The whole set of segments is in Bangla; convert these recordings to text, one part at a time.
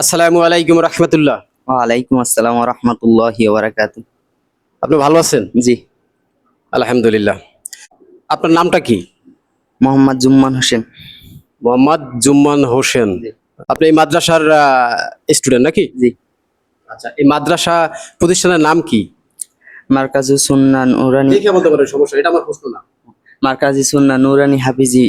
আসসালামু আলাইকুম রহমতুল্লাহ। ওয়ালাইকুম আসসালাম রহমতুল্লাহ বারাকাতু আপনি ভালো আছেন? জি। আলহামদুলিল্লাহ। আপনার নামটা কি? মোহাম্মদ জুম্মান হোসেন। মোহাম্মদ জুম্মান হোসেন। আপনি এই মাদ্রাসার স্টুডেন্ট নাকি? জি। আচ্ছা এই মাদ্রাসা প্রতিষ্ঠানের নাম কি? মার্কাজু সুন্না নুরানি দেখে বলতে পারেন সমস্যা এটা আমার প্রশ্ন না। মার্কাজি সুন্না নুরানি হাফিজি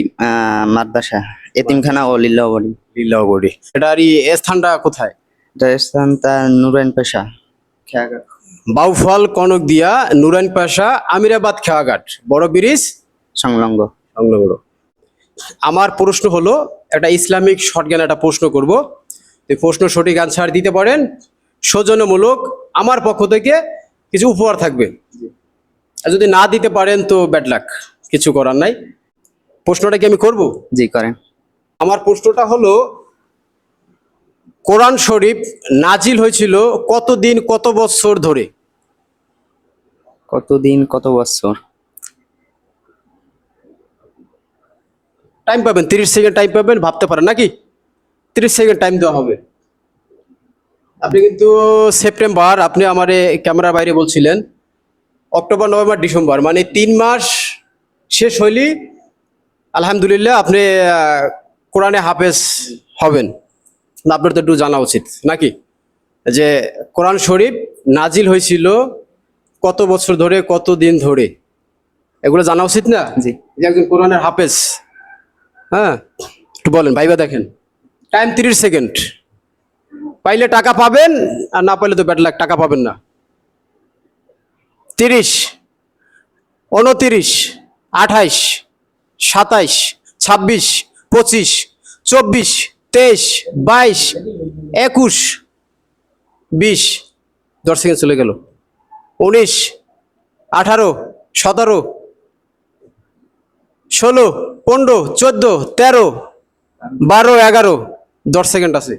মাদ্রাসা। এতিমখানা ও লিল্লাবড়ি লীলাবড়ি। এটার এই স্থানটা কোথায়? এটা স্থান তার নুরাইন পেশা। খেয়াঘাট। বাউফল কনক দিয়া নুরাইন পেশা আমিরাবাদ খেয়াঘাট। বড় ব্রিজ? সংলগ্ন। সংলগ্ন। আমার প্রশ্ন হলো একটা ইসলামিক শর্টগান একটা প্রশ্ন করব। এই প্রশ্ন সঠিক আনসার দিতে পারেন। সৌজন্যমূলক আমার পক্ষ থেকে কিছু উপহার থাকবে। আর যদি না দিতে পারেন তো ব্যাড লাক কিছু করার নাই। প্রশ্নটা কি আমি করব? জি করেন। আমার প্রশ্নটা হলো কোরআন শরীফ নাজিল হয়েছিল কতদিন কত বছর ধরে? কতদিন কত বছর? টাইম পাবেন তিরিশ সেকেন্ড টাইম পাবেন ভাবতে পারেন নাকি? তিরিশ সেকেন্ড টাইম দেওয়া হবে। আপনি কিন্তু সেপ্টেম্বর আপনি আমার ক্যামেরার বাইরে বলছিলেন অক্টোবর নভেম্বর ডিসেম্বর মানে তিন মাস শেষ হইলি আলহামদুলিল্লাহ আপনি কোরআনে হাফেজ হবেন? না আপনার তো একটু জানা উচিত নাকি? যে কোরআন শরীফ নাজিল হয়েছিল কত বছর ধরে কত দিন ধরে? এগুলো জানা উচিত না? জি। যে একজন কোরআনের হাফেজ হ্যাঁ? একটু বলেন ভাইবা দেখেন। টাইম তিরিশ সেকেন্ড। পাইলে টাকা পাবেন আর না পাইলে তো ব্যাড লাখ টাকা পাবেন না। তিরিশ উনতিরিশ আঠাইশ সাতাইশ ছাব্বিশ পঁচিশ, চব্বিশ, তেইশ, বাইশ, একুশ, বিশ, দশ সেকেন্ড চলে গেল। উনিশ, আঠারো, সতেরো, ষোলো, পনেরো, চোদ্দ, তেরো, বারো, এগারো, দশ সেকেন্ড আছে।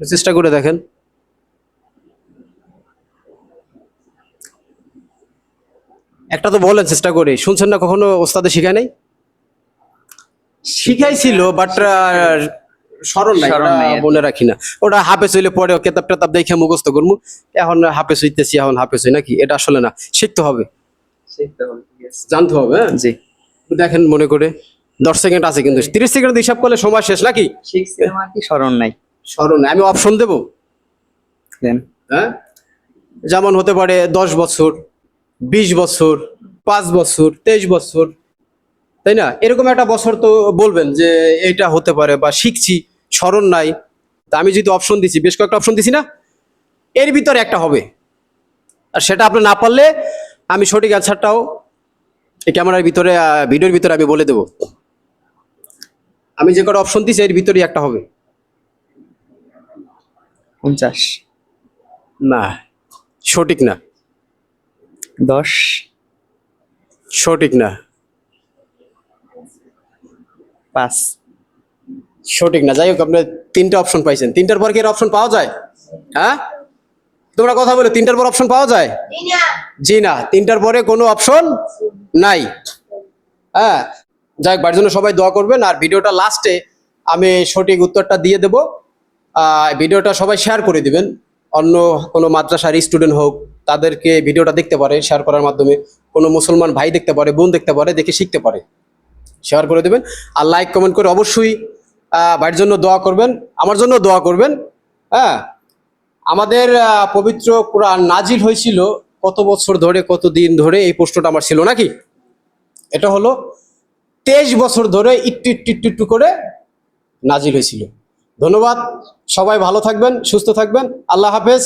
চেষ্টা করে দেখেন। একটা তো বলেন চেষ্টা করে। শুনছেন না কখনো ওস্তাদে শিখায় নাই? শিখাইছিল বাট স্মরণ নাই। বলে রাখি না। ওটা হাফেজ হইলে পরে কেতাব টেতাব দেখে মুখস্থ করব এখন হাফেজ হইতেছি এখন হাফেজ হই নাকি? এটা আসলে না শিখতে হবে। জানতে হবে হ্যাঁ? জি। দেখেন মনে করে দশ সেকেন্ড আছে কিন্তু তিরিশ সেকেন্ড হিসাব করলে সময় শেষ নাকি? স্মরণ নাই? স্মরণ আমি অপশন দেব? দেন। হ্যাঁ? যেমন হতে পারে দশ বছর বিশ বছর পাঁচ বছর তেইশ বছর তাই না? এরকম একটা বছর তো বলবেন যে এটা হতে পারে বা শিখছি স্মরণ নাই। তা আমি যদি অপশন দিছি বেশ কয়েকটা অপশন দিছি না? এর ভিতরে একটা হবে। আর সেটা আপনি না পারলে আমি সঠিক অ্যান্সারটাও এই ক্যামেরার ভিতরে ভিডিওর ভিতরে আমি বলে দেব। আমি যে কটা অপশন দিছি এর ভিতরেই একটা হবে। পঞ্চাশ। না সঠিক না। দশ। সঠিক না। পাঁচ সঠিক না। যাই হোক, আপনি তিনটা অপশন পাইছেন। তিনটার পর কি এর অপশন পাওয়া যায়? হ্যাঁ? তোমরা কথা বলে, তিনটার পর অপশন পাওয়া যায়? জি না। তিনটার পরে কোনো অপশন নাই। হ্যাঁ? যাই বাড়ির জন্য সবাই দোয়া করবেন। আর ভিডিওটা লাস্টে আমি সঠিক উত্তরটা দিয়ে দেবো। ভিডিওটা সবাই শেয়ার করে দিবেন। অন্য কোনো মাদ্রাসার স্টুডেন্ট হোক, তাদেরকে ভিডিওটা দেখতে পারে শেয়ার করার মাধ্যমে। কোনো মুসলমান ভাই দেখতে পারে, বোন দেখতে পারে, দেখে শিখতে পারে। শেয়ার করে দেবেন আর লাইক কমেন্ট করে অবশ্যই বাড়ির জন্য দোয়া করবেন, আমার জন্য দোয়া করবেন হ্যাঁ? আমাদের পবিত্র কোরআন নাজিল হয়েছিল কত বছর ধরে, কত দিন ধরে এই প্রশ্নটা আমার ছিল নাকি? এটা হলো তেইশ বছর ধরে একটু একটু একটু একটু করে নাজিল হয়েছিল। ধন্যবাদ, সবাই ভালো থাকবেন, সুস্থ থাকবেন, আল্লাহ হাফেজ।